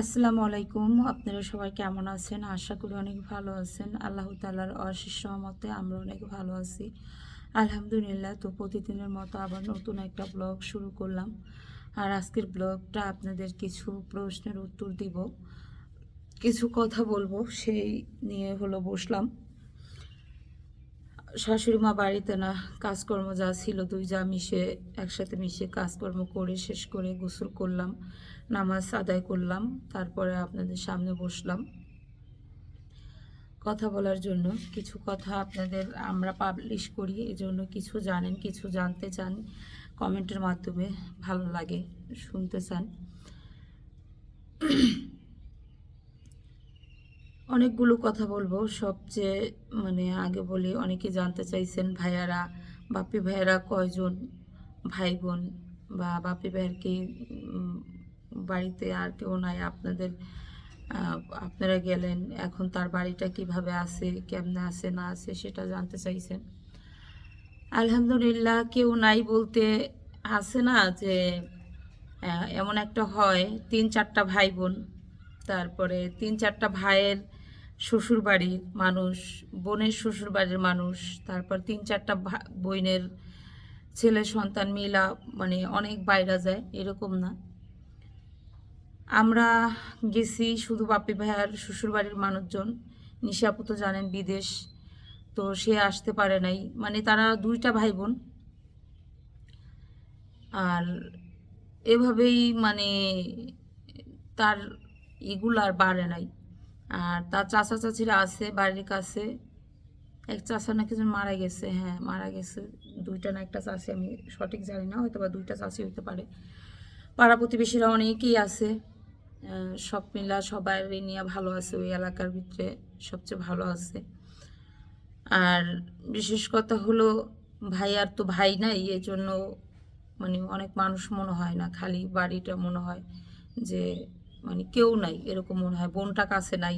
আসসালামু আলাইকুম। আপনারা সবাই কেমন আছেন? আশা করি অনেক ভালো আছেন। আল্লাহ তালার অশেষ মতে আমরা অনেক ভালো আছি। আলহামদুলিল্লাহ, তো প্রতিদিনের মতো আবার নতুন একটা ব্লগ শুরু করলাম। আর আজকের ব্লগটা আপনাদের কিছু প্রশ্নের উত্তর দিব। কিছু কথা বলব, সেই নিয়ে হলো বসলাম। শাশুড়ি মা বাড়িতে না কাজকর্ম যা ছিল, দুই যা মিশে, একসাথে মিশে কাজকর্ম করে শেষ করে গোসল করলাম, নামাজ আদায় করলাম, তারপরে আপনাদের সামনে বসলাম। কথা বলার জন্য কিছু কথা আপনাদের আমরা পাবলিশ করি, এজন্য কিছু জানেন, কিছু জানতে চান কমেন্টের মাধ্যমে ভালো লাগে, শুনতে চান। অনেকগুলো কথা বলব। সবচেয়ে মানে আগে বলি, অনেকে জানতে চাইছেন ভাইয়ারা, বাপি ভাইয়ারা কয়জন ভাই বোন বা বাপি ভাইয়ের কি বাড়িতে আর কেউ নাই, আপনাদের আপনারা গেলেন, এখন তার বাড়িটা কীভাবে আছে, কেমনে আছে, না আছে সেটা জানতে চাইছেন। আলহামদুলিল্লাহ কেউ নাই বলতে আছে না যে এমন একটা হয়, তিন চারটা ভাই বোন তারপরে তিন চারটা ভাইয়ের শ্বশুর বাড়ির মানুষ, বোনের শ্বশুর বাড়ির মানুষ, তারপর তিন চারটা বোনের ছেলে সন্তান মিলা মানে অনেক বাইরা যায়, এরকম না। আমরা গেছি শুধু বাপি ভাইয়ার শ্বশুর বাড়ির মানুষজন নিশাপু তো জানেন বিদেশ, তো সে আসতে পারে নাই। মানে তারা দুইটা ভাই বোন আর এভাবেই মানে তার এগুলো আর বাড়ে নাই। আর তার চাচা চাচিরা আছে, বাড়ির কাছে। এক চাচা নাকি যেন মারা গেছে হ্যাঁ মারা গেছে। দুইটা না একটা চাষি আমি সঠিক জানি না হয়তো বা দুইটা চাষি হতে পারে। পাড়া প্রতিবেশীরা অনেকেই আছে। সব মিলা সবাই নিয়ে ভালো আছে, ওই এলাকার ভিতরে সবচেয়ে ভালো আছে। আর বিশেষ কথা হলো, ভাই আর তো ভাই নাই এই জন্য মানে অনেক মানুষ মনে হয় না, খালি বাড়িটা মনে হয় যে মানে কেউ নাই, এরকম মনে হয়। বোনটা কাছে নাই,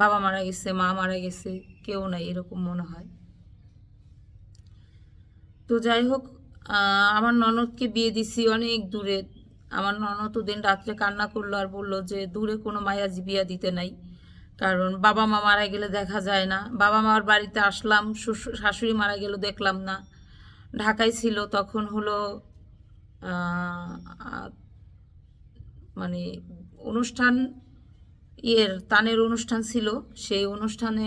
বাবা মারা গেছে, মা মারা গেছে, কেউ নাই, এরকম মনে হয়। তো যাই হোক আমার ননদকে বিয়ে দিছি অনেক দূরে। আমার ননদ দিন রাত্রে কান্না করল আর বলল যে, দূরে কোনো মায়াজি বিয়া দিতে নাই। কারণ বাবা মা মারা গেলে দেখা যায় না। বাবা মার বাড়িতে আসলাম, শ্বশুর, শাশুড়ি মারা গেল দেখলাম না। ঢাকায় ছিল, তখন হলো মানে অনুষ্ঠান, ইয়ের তানের অনুষ্ঠান ছিল, সেই অনুষ্ঠানে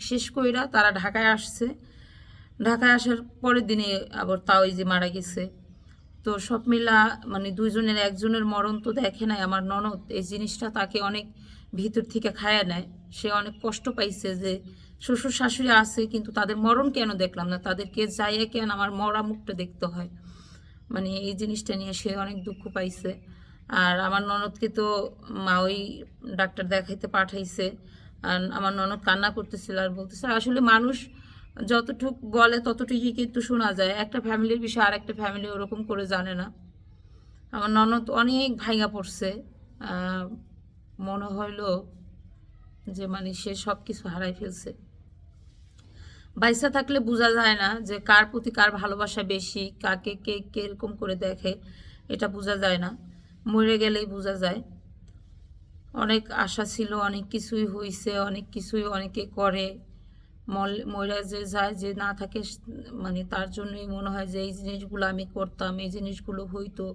শেষ কইরা তারা ঢাকায় আসছে। ঢাকায় আসার পরের দিনে আবার তাও যে মারা গেছে। তো সব মিলা মানে দুইজনের, একজনের মরণ তো দেখে নাই আমার ননদ। এই জিনিসটা তাকে অনেক ভিতর থেকে খায়া নেয়। সে অনেক কষ্ট পাইছে যে শ্বশুর শাশুড়ি আছে, কিন্তু তাদের মরণ কেন দেখলাম না? তাদেরকে যাইয়ে কেন আমার মরা মুখটা দেখতে হয়? মানে এই জিনিসটা নিয়ে সে অনেক দুঃখ পাইছে। আর আমার ননদকে তো মা ওই ডাক্তার দেখাইতে পাঠাইছে। আর আমার ননদ কান্না করতেছিল আর বলতেছে, আসলে মানুষ যতটুক বলে ততটুকুই কিন্তু শোনা যায়। একটা ফ্যামিলির বিষয়ে আর একটা ফ্যামিলি ওরকম করে জানে না। আমার ননদ অনেক ভাঙা পড়ছে। মনে হইল যে মানে সে সব কিছু হারাই ফেলছে। বাইসা থাকলে বোঝা যায় না যে কার প্রতি কার ভালোবাসা বেশি, কাকে কে কীরকম করে দেখে, এটা বোঝা যায় না। মরে গেলেই বোঝা যায়। অনেক আশা ছিল, অনেক কিছুই হইছে, অনেক কিছুই অনেকে করে। মল- মরে যে যায় যে না থাকে মানে তার জন্যই মনে হয় যে, এই জিনিসগুলো আমি করতাম, এই জিনিসগুলো হইতো।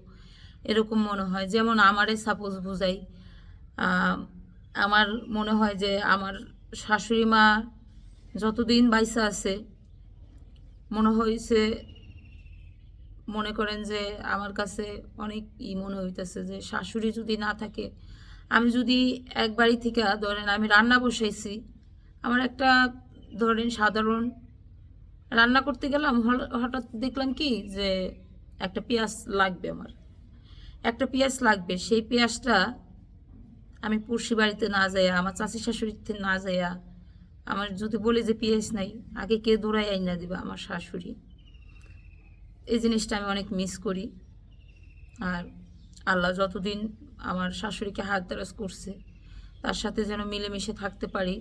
এরকম মনে হয়। যেমন আমারে সাপোজ বুঝাই আমার মনে হয় যে, আমার শাশুড়ি মা যতদিন বাইসা আছে, মনে হয়েছে মনে করেন যে আমার কাছে অনেক ই মনে হইতেছে যে শাশুড়ি যদি না থাকে, আমি যদি এক বাড়ি থেকে ধরেন আমি রান্না বসাইছি, আমার একটা ধরেন সাধারণ রান্না করতে গেলাম হঠাৎ দেখলাম কি যে একটা পেঁয়াজ লাগবে আমার। একটা পেঁয়াজ লাগবে, সেই পেঁয়াজটা আমি পুরসি বাড়িতে না যাইয়া, আমার চাষি শাশুড়িতে না যাইয়া, আমার যদি বলি যে পেঁয়াজ নাই, আগে কে দৌড়াই আইনা দিবা আমার শাশুড়ি? এই জিনিসটা আমি অনেক মিস করি। আর আল্লাহ যতদিন আমার শাশুড়িকে হাত দ্বারাজ করছে, তার সাথে যেন মিলেমিশে থাকতে পারি।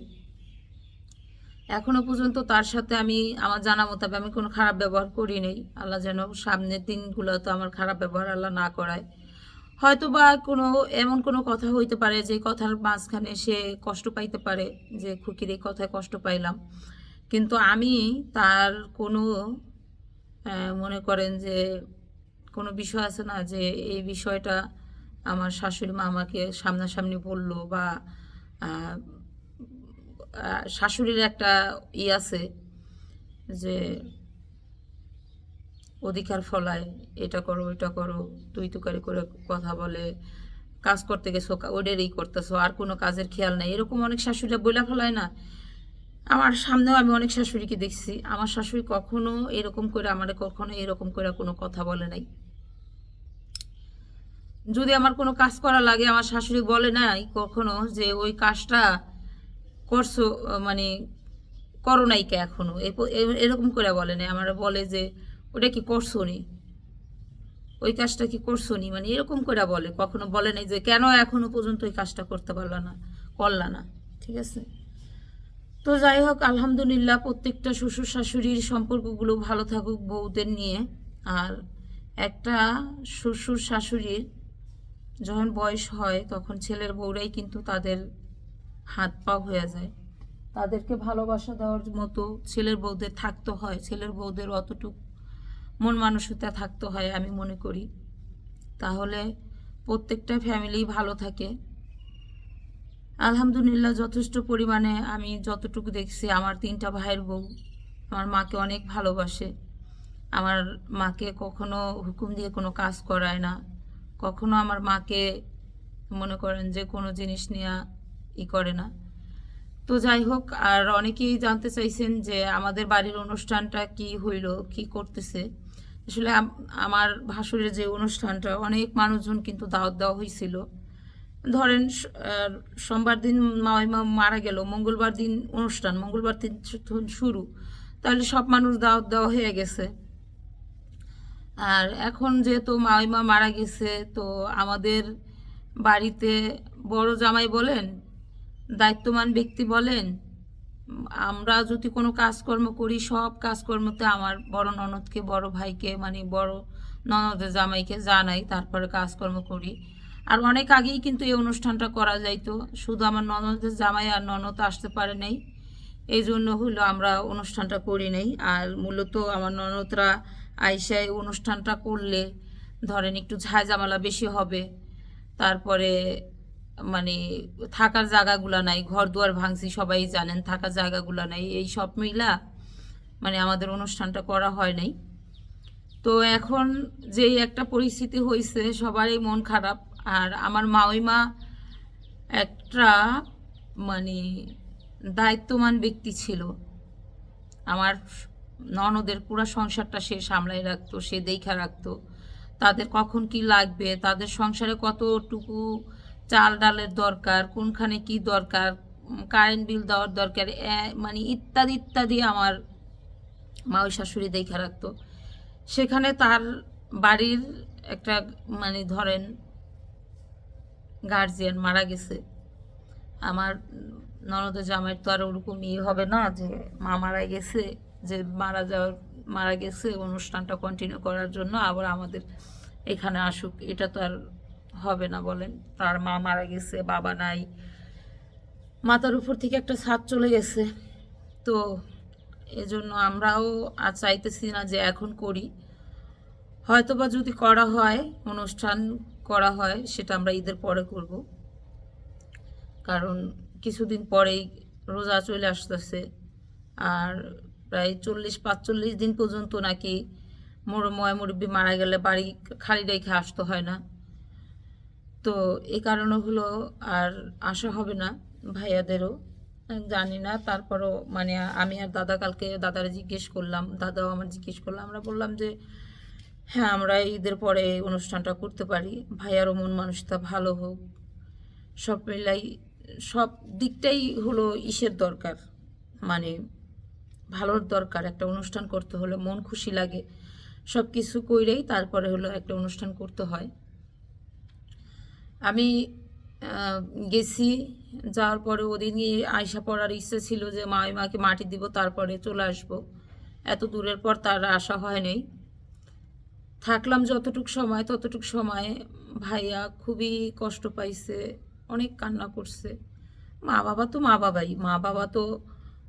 এখনও পর্যন্ত তার সাথে আমি, আমার জানা মোতাবেক আমি কোনো খারাপ ব্যবহার করি নাই। আল্লাহ যেন সামনের দিনগুলো তো আমার খারাপ ব্যবহার আল্লাহ না করায়। হয়তো বা কোনো, এমন কোনো কথা হইতে পারে যে কথার মাঝখানে সে কষ্ট পাইতে পারে, যে খুকির এই কথায় কষ্ট পাইলাম। কিন্তু আমি তার কোনো মনে করেন যে কোনো বিষয় আছে না যে এই বিষয়টা আমার শাশুড়ি মা আমাকে সামনাসামনি বলল বা শাশুড়ির একটা ই আছে যে অধিকার ফলায় এটা করো এটা করো তুই তুকারি করে কথা বলে, কাজ করতে গেছো ওইটারই করতেছো, আর কোনো কাজের খেয়াল নাই। এরকম অনেক শাশুড়িরা বইলা ফেলায় না। আমার সামনেও আমি অনেক শাশুড়িকে দেখছি। আমার শাশুড়ি কখনো এরকম করে আমার, কখনো এরকম করে কোনো কথা বলে নাই। যদি আমার কোনো কাজ করা লাগে, আমার শাশুড়ি বলে নাই কখনো যে ওই কাজটা করছ মানে করো নাই কে এখনও? এরকম করে বলে নাই। আমার বলে যে, ওটা কি করছ নি? ওই কাজটা কি করছ নি? মানে এরকম করে বলে। কখনো বলে নাই যে, কেন এখনও পর্যন্ত ওই কাজটা করতে পারলা না, করলা না? ঠিক আছে? তো যাই হোক, আলহামদুলিল্লাহ প্রত্যেকটা শ্বশুর শাশুড়ির সম্পর্কগুলো ভালো থাকুক বউদের নিয়ে। আর একটা শ্বশুর শাশুড়ির যখন বয়স হয়, তখন ছেলের বউরাই কিন্তু তাদের হাত পা হয়ে যায়। তাদেরকে ভালোবাসা দেওয়ার মতো ছেলের বউদের থাকতে হয়। ছেলের বউদের অতটুক মন মানসিকতা থাকতে হয়, আমি মনে করি। তাহলে প্রত্যেকটা ফ্যামিলি ভালো থাকে। আলহামদুলিল্লাহ, যথেষ্ট পরিমাণে আমি যতটুকু দেখছি, আমার তিনটা ভাইয়ের বউ। আমার মাকে অনেক ভালোবাসে। আমার মাকে কখনো হুকুম দিয়ে কোনো কাজ করায় না। কখনো আমার মাকে মনে করেন যে কোনো জিনিস নিয়ে ই করে না। তো যাই হোক, আর অনেকেই জানতে চাইছেন যে আমাদের বাড়ির অনুষ্ঠানটা কি হইল, কি করতেছে। আসলে আমার ভাসুরের যে অনুষ্ঠানটা, অনেক মানুষজন কিন্তু দাওয়াত দেওয়া হয়েছিল ধরেন সোমবার দিন মাওয়াইমা মারা গেল, মঙ্গলবার দিন অনুষ্ঠান, মঙ্গলবার দিন শুরু, তাহলে সব মানুষ দাওয়াত দেওয়া হয়ে গেছে। আর এখন যেহেতু মাওয়াইমা মারা গেছে, তো আমাদের বাড়িতে বড় জামাই বলেন দায়িত্বমান ব্যক্তি বলেন, আমরা যদি কোনো কাজকর্ম করি, সব কাজকর্মতে আমার বড় ননদকে, বড় ভাইকে মানে বড় ননদের জামাইকে জানাই, তারপরে কাজকর্ম করি। আর অনেক আগেই কিন্তু এই অনুষ্ঠানটা করা যাইতো। শুধু আমার ননদের জামাই আর ননদ আসতে পারে নাই। এই জন্য হলো আমরা অনুষ্ঠানটা করি নাই। আর মূলত আমার ননদরা আইসায় অনুষ্ঠানটা করলে ধরেন একটু ঝাঁঝামেলা বেশি হবে। তারপরে মানে থাকার জায়গাগুলো নাই ঘর দুয়ার ভাঙছি সবাই জানেন, থাকার জায়গাগুলো নাই, এই সব মিলা মানে আমাদের অনুষ্ঠানটা করা হয় নাই। তো এখন যেই একটা পরিস্থিতি হয়েছে সবারই মন খারাপ। আর আমার মাওইমা একটা মানে দায়িত্বমান ব্যক্তি ছিল। আমার ননদের পুরো সংসারটা সে সামলাই রাখতো, সে দেখা রাখতো। তাদের কখন কি লাগবে, তাদের সংসারে কতটুকু চাল ডালের দরকার, কোনখানে কি দরকার কারেন্ট বিল দেওয়ার দরকার মানে ইত্যাদি ইত্যাদি আমার মা ওই শাশুড়ি দেখা রাখতো। সেখানে তার বাড়ির একটা মানে ধরেন গার্জিয়ান মারা গেছে। আমার ননদ জামাইয়ের তো আর ওরকম ইয়ে হবে না যে মা মারা গেছে, যে মারা যাওয়ার, মারা গেছে, অনুষ্ঠানটা কন্টিনিউ করার জন্য আবার আমাদের এখানে আসুক। এটা তো আর হবে না বলেন। তার মা মারা গেছে, বাবা নাই। মাথার উপর থেকে একটা ছাদ চলে গেছে। তো এজন্য আমরাও আর চাইতেছি না যে এখন করি। হয়তোবা যদি করা হয় অনুষ্ঠান করা হয়, সেটা আমরা ঈদের পরে করব। কারণ কিছুদিন পরেই রোজা চলে আসতেছে। আর প্রায় চল্লিশ, পাঁচচল্লিশ দিন পর্যন্ত নাকি মোর ময় মুরব্বী মারা গেলে বাড়ি খালি রেখে আসতে হয় না। তো এই কারণে হলো আর আসা হবে না ভাইয়াদেরও। জানি না, তারপরও মানে আমি আর দাদা কালকে দাদারে জিজ্ঞেস করলাম, দাদাও আমার জিজ্ঞেস করলাম আমরা বললাম যে হ্যাঁ আমরা ঈদের পরে এই অনুষ্ঠানটা করতে পারি। ভাইয়ারও মন মানুষটা ভালো হোক। সব মিলাই, সব দিকটাই হলো ইসের দরকার। মানে ভালোর দরকার। একটা অনুষ্ঠান করতে হলে মন খুশি লাগে। সব কিছু কইরেই তারপরে হলো একটা অনুষ্ঠান করতে হয়। আমি গেছি। যাওয়ার পরে ওদিনই আয়সা পড়ার ইচ্ছে ছিল যে, মা মাকে মাটি দিব, তারপরে চলে আসব। এত দূরের পর তার আশা হয় নাই। থাকলাম যতটুক সময়, ততটুক সময় ভাইয়া খুবই কষ্ট পাইছে, অনেক কান্না করছে। মা বাবা তো মা বাবাই, মা বাবা তো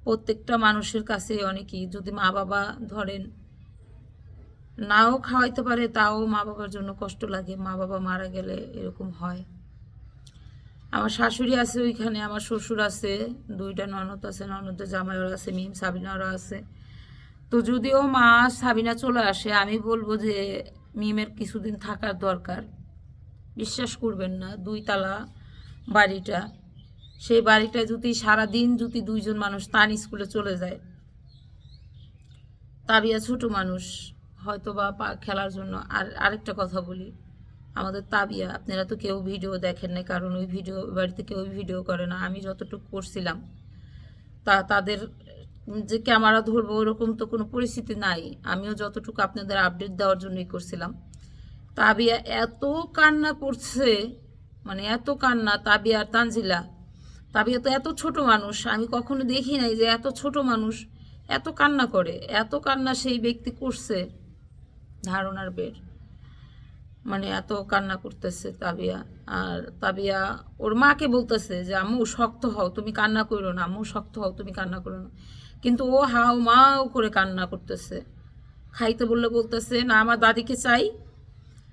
প্রত্যেকটা মানুষের কাছে অনেকই। যদি মা বাবা ধরেন নাও খাওয়াইতে পারে, তাও মা বাবার জন্য কষ্ট লাগে। মা বাবা মারা গেলে এরকম হয়। আমার শাশুড়ি আছে ওইখানে, আমার শ্বশুর আছে, দুইটা ননদ আছে, ননদের জামাইওরা আছে, মিম সাবিনারা আছে। তো যদিও মা সাবিনা চলে আসে, আমি বলব যে মিমের কিছুদিন থাকার দরকার। বিশ্বাস করবেন না, দুই তালা বাড়িটা। সেই বাড়িটায় যদি সারাদিন যদি দুইজন মানুষ তান স্কুলে চলে যায় তাবিয়া ছোট মানুষ হয়তো বা খেলার জন্য। আর আরেকটা কথা বলি, আমাদের তাবিয়া, আপনারা তো কেউ ভিডিও দেখেন না কারণ ওই ভিডিও, বাড়িতে কেউ ভিডিও করে না। আমি যতটুকু করছিলাম, তা তাদের যে ক্যামেরা ধরবো ওরকম তো কোনো পরিস্থিতি নাই। আমিও যতটুকু আপনাদের আপডেট দেওয়ার জন্যই করছিলাম। তাবিয়া এত কান্না করছে মানে এত কান্না, তাবিয়া আর তানজিলা। তাবিয়া তো এত ছোট মানুষ, আমি কখনো দেখি নাই যে এত ছোট মানুষ এত কান্না করে, এত কান্না সেই ব্যক্তি করছে। ধারণার বের। মানে এত কান্না করতেছে তাবিয়া। আর তাবিয়া ওর মাকে বলতেছে যে, আম্মু, শক্ত হও, তুমি কান্না করো না, আম্মু, শক্ত হও, তুমি কান্না করো না। কিন্তু ও হাও মাও করে কান্না করতেছে। খাইতে বললে বলতেছে, না, আমার দাদিকে চাই।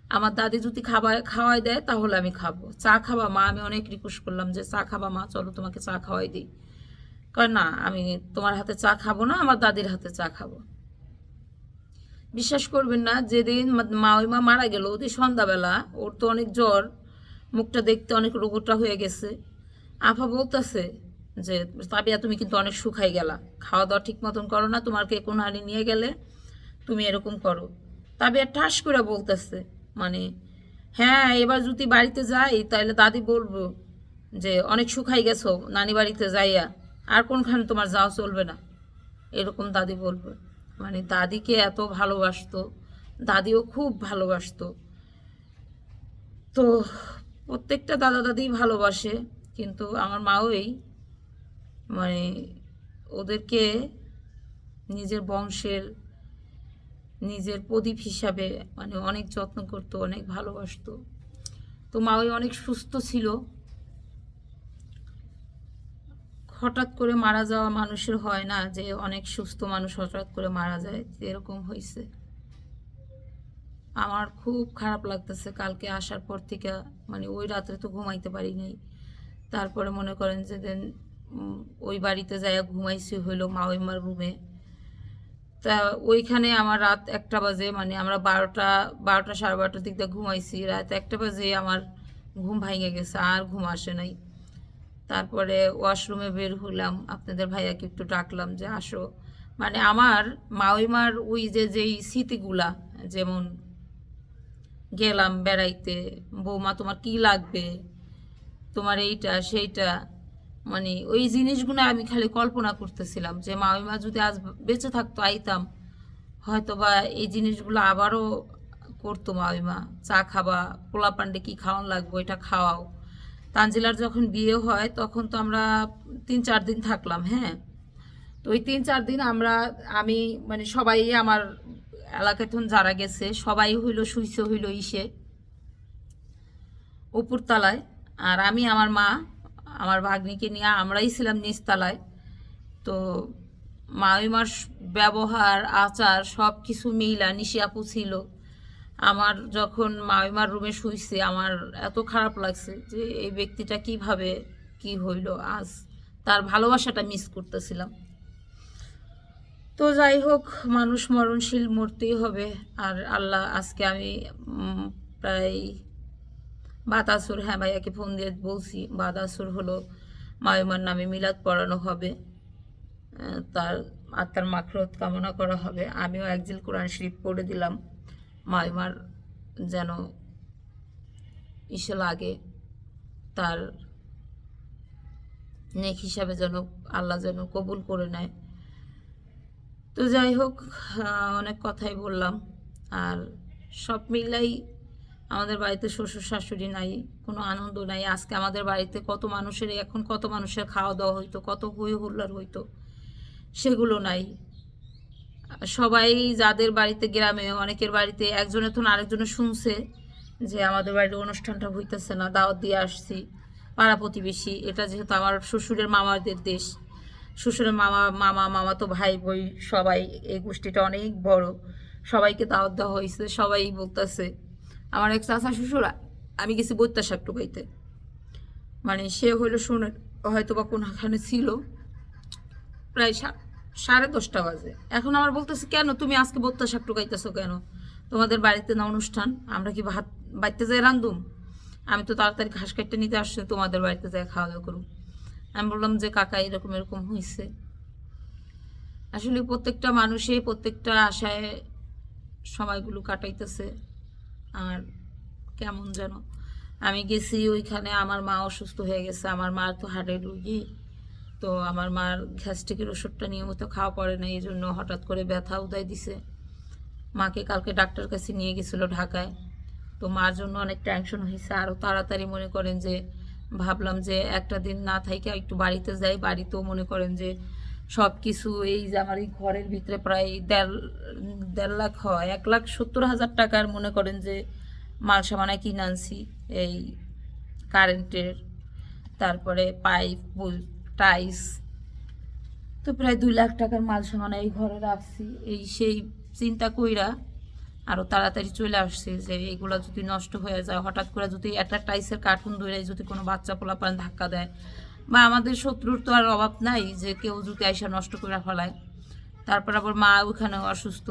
আমার দাদি যদি খাবার খাওয়াই দেয় তাহলে আমি খাব। চা খাবা মা? আমি অনেক রিকোয়েস্ট করলাম যে, চা খাবা মা, চলো তোমাকে চা খাওয়াই দিই। কয়, না, আমি তোমার হাতে চা খাব না, আমার দাদির হাতে চা খাব। বিশ্বাস করবেন না, যেদিন মা- মা, ওই মা মারা গেল ওদের সন্ধ্যাবেলা, ওর তো অনেক জ্বর, মুখটা দেখতে অনেক রোগটা হয়ে গেছে। আফা বলতেছে যে তাবিয়া তুমি কিন্তু অনেক শুকাই গেলা। খাওয়া দাওয়া ঠিক মতন করো না তোমাকে কোন হানি নিয়ে গেলে তুমি এরকম করো। তাবিয়া ঠাস করে বলতেছে মানে হ্যাঁ এবার যদি বাড়িতে যাই তাহলে দাদি বলব যে, অনেক শুকাই গেছো, নানি বাড়িতে যাইয়া, আর কোনখানে তোমার যাওয়া চলবে না? এরকম দাদি বলবে। মানে দাদিকে এত ভালোবাসতো, দাদিও খুব ভালোবাসতো। তো, প্রত্যেকটা দাদা দাদি ভালোবাসে, কিন্তু আমার মাও এই মানে ওদেরকে নিজের বংশের, নিজের প্রদীপ হিসাবে মানে অনেক যত্ন করতো, অনেক ভালোবাসতো। তো মা ওই অনেক সুস্থ ছিল। হঠাৎ করে মারা যাওয়া মানুষের হয় না যে অনেক সুস্থ মানুষ হঠাৎ করে মারা যায়, এরকম হয়েছে আমার খুব খারাপ লাগতেছে কালকে আসার পর থেকে মানে ওই রাত্রে তো ঘুমাইতে পারি নাই। তারপরে মনে করেন যে দেন ওই বাড়িতে যাইয়া ঘুমাইছি হইল মাওইমার রুমে। তা ওইখানে আমার রাত একটা বাজে মানে আমরা বারোটা বারোটা সাড়ে বারোটার দিক দিয়ে ঘুমাইছি। রাত একটা বাজে আমার ঘুম ভাঙে গেছে, আর ঘুম আসে নাই। তারপরে ওয়াশরুমে বের হলাম আপনাদের ভাইয়াকে একটু ডাকলাম যে আসো। মানে আমার মাওইমার ওই যে, যেই স্মৃতিগুলা, যেমন গেলাম বেড়াইতে, বৌমা, তোমার কি লাগবে? তোমার এইটা, সেইটা। মানে ওই জিনিসগুলো আমি খালি কল্পনা করতেছিলাম যে মামিমা যদি আজ বেঁচে থাকতো, আইতাম। হয়তো বা এই জিনিসগুলো আবারও করতো মামিমা চা খাবা, পোলা পান্ডে কি খাওয়ান লাগবে, এটা খাওয়াও। তানজিলার যখন বিয়ে হয়, তখন তো আমরা তিন চার দিন থাকলাম হ্যাঁ? তো ওই তিন চার দিন আমরা, আমি মানে সবাই আমার এলাকায় যারা গেছে, সবাই হইল, শুইছে হইল ইসে উপরতলায় আর আমি, আমার মা আমার ভাগ্নিকে নিয়ে আমরাই ছিলাম নিচতলায়। তো মামিমার ব্যবহার, আচার সব কিছু মিলা আপু ছিল। আমার যখন মামিমার রুমে শুইছে, আমার এত খারাপ লাগছে যে এই ব্যক্তিটা কীভাবে কি হইল আজ তার ভালোবাসাটা মিস করতেছিলাম। তো যাই হোক, মানুষ মরণশীল মরতেই হবে। আর আল্লাহ আজকে আমি প্রায় বাতাসুর হ্যাঁ ভাইয়াকে ফোন দিয়ে বলছি, বাতাসুর হলো মায়ুমার নামে মিলাদ পড়ানো হবে তার আত্মার মাখরত কামনা করা হবে। আমিও একজিল কোরআন শরীফ পড়ে দিলাম, মায়ুমার যেন ইসে লাগে তার নেক হিসাবে যেন আল্লাহ যেন কবুল করে নেয়। তো যাই হোক অনেক কথাই বললাম, আর সব মিলাই আমাদের বাড়িতে শ্বশুর শাশুড়ি নাই, কোনো আনন্দ নাই। আজকে আমাদের বাড়িতে কত মানুষের, এখন কত মানুষের খাওয়া দাওয়া হইতো, কত হই হুল্লার হইতো, সেগুলো নাই। সবাই যাদের বাড়িতে গ্রামে, অনেকের বাড়িতে একজনের তো আরেকজনে শুনছে যে আমাদের বাড়িতে অনুষ্ঠানটা হইতেছে না, দাওয়াত দিয়ে আসছি, পাড়া প্রতিবেশী। এটা যেহেতু আমার শ্বশুরের মামাদের দেশ, শ্বশুরের মামা মামা মামা তো ভাই, বই, সবাই, এই গোষ্ঠীটা অনেক বড়। সবাইকে দাওয়াত দেওয়া হয়েছে সবাই বলতেছে আমার এক চাচা শ্বশুরা, আমি গেছি বৈত্যা শাক টুকাইতে। মানে সে হইল শুনে হয়তো বা কোনখানে ছিল, প্রায় সাড়ে দশটা বাজে। এখন আমার বলতেছে, কেন তুমি আজকে বত্তা শাক টুকাইতেছো কেন? তোমাদের বাড়িতে না অনুষ্ঠান? আমরা কি ভাত, বাড়িতে যাই রান্ধুম আমি তো তাড়াতাড়ি ঘাস কাটতে নিতে আসছি, তোমাদের বাড়িতে যাই খাওয়া দাওয়া করুম। আমি বললাম, যে কাকা, এরকম এরকম হয়েছে আসলে প্রত্যেকটা মানুষে প্রত্যেকটা আশায় সময়গুলো কাটাইতেছে। আর কেমন যেন। আমি গেছি ওইখানে, আমার মা অসুস্থ হয়ে গেছে, আমার মার তো হার্টের রুগী। তো আমার মার গ্যাস্ট্রিকের ওষুধটা নিয়মিত খাওয়া পড়ে না, এই জন্য হঠাৎ করে ব্যথা উদয় দিছে। মাকে কালকে ডাক্তার কাছে নিয়ে গেছিল ঢাকায়। তো মার জন্য অনেক টেনশন হয়েছে। আরও তাড়াতাড়ি মনে করেন যে, ভাবলাম যে একটা দিন না থাইকে একটু বাড়িতে যাই। বাড়িতেও মনে করেন যে সব কিছু এই যে আমার এই ঘরের ভিতরে প্রায় দেড় দেড় লাখ হয়, এক লাখ সত্তর হাজার টাকার মনে করেন যে মাল সামানা কিনে আনছি, এই কারেন্টের, তারপরে পাইপ টাইস তো প্রায় দুই লাখ টাকার মাল সামানা এই ঘরে রাখছি, এই সেই চিন্তা কইরা আরও তাড়াতাড়ি চলে আসছে যে এইগুলো যদি নষ্ট হয়ে যায়, হঠাৎ করে যদি একটা টাইসের কার্টুন ধরে যদি কোনো বাচ্চা পোলাপান ধাক্কা দেয় বা আমাদের শত্রুর তো আর অভাব নাই যে কেউ যদি আইসা নষ্ট করে ফেলায়। তারপর আবার মা ওখানে অসুস্থ।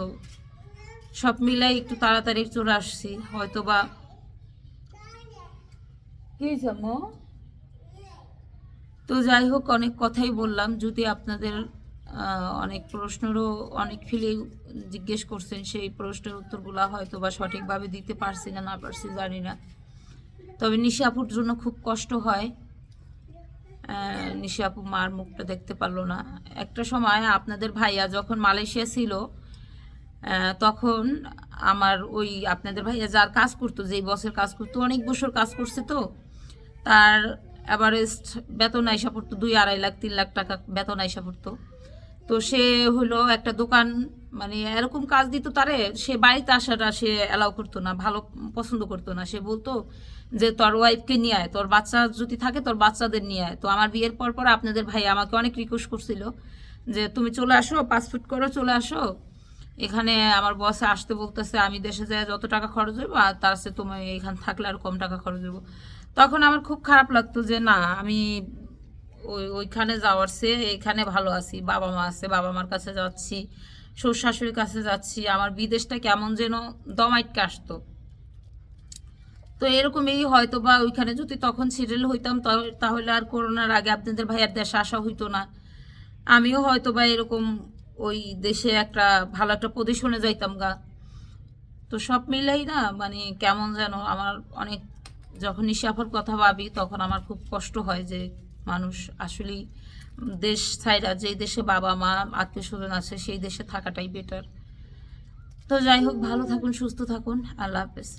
সব মিলাই একটু তাড়াতাড়ি চলে আসছি। হয়তো বা কি তো যাই হোক, অনেক কথাই বললাম। যদি আপনাদের অনেক প্রশ্নেরও অনেক ফিলে জিজ্ঞেস করছেন, সেই প্রশ্নের উত্তরগুলো হয়তো বা সঠিকভাবে দিতে পারছি না না পারছি জানি না। তবে নিশাপুর জন্য খুব কষ্ট হয়। আহ, নিশাপু মার মুখটা দেখতে পারল না। একটা সময় আপনাদের ভাইয়া যখন মালয়েশিয়া ছিল তখন আমার ওই আপনাদের ভাইয়া যার কাজ করতো যেই বসের কাজ করতো অনেক বছর কাজ করছে তো তার অ্যাভারেস্ট বেতন আইসা পড়তো দুই আড়াই লাখ তিন লাখ টাকা বেতন আইসা পড়তো। তো সে হলো একটা দোকান মানে এরকম কাজ দিত তারে, সে বাড়িতে আসাটা সে অ্যালাউ করতো না, ভালো পছন্দ করতো না। সে বলতো যে, তোর ওয়াইফকে নিয়ে আয়, তোর বাচ্চা যদি থাকে তোর বাচ্চাদের নিয়ে আয়। তো আমার বিয়ের পর পর আপনাদের ভাই আমাকে অনেক রিকোয়েস্ট করছিল যে, তুমি চলে আসো পাসপোর্ট করো, চলে আসো। এখানে আমার বসে আসতে বলতেছে, আমি দেশে যাই যত টাকা খরচ হইব, আর তার সাথে তুমি এখানে থাকলে আর কম টাকা খরচ হইব। তখন আমার খুব খারাপ লাগতো যে, না, আমি ওই, ওইখানে যাওয়ার সে এখানে ভালো আছি, বাবা মা আছে, বাবা মার কাছে যাচ্ছি। শ্বশুর শাশুড়ির কাছে যাচ্ছি, আমার বিদেশটা কেমন যেন দমাইটকে আসতো তো এরকমই হয়তো বা ওইখানে যদি তখন সিরিয়াল হইতাম তাহ- তাহলে আর করোনার আগে আপনাদের ভাইয়ার দেশে আসা হইতো না। আমিও হয়তো বা এরকম ওই দেশে একটা ভালো একটা পজিশনে যাইতাম গা। তো সব মিলাই না মানে কেমন যেন আমার অনেক, যখন নিশাফার কথা ভাবি, তখন আমার খুব কষ্ট হয় যে মানুষ আসলেই দেশ ছাইরা যে দেশে বাবা মা, আত্মীয় স্বজন আছে, সেই দেশে থাকাটাই বেটার তো যাই হোক, ভালো থাকুন, সুস্থ থাকুন। আল্লাহ হাফেজ।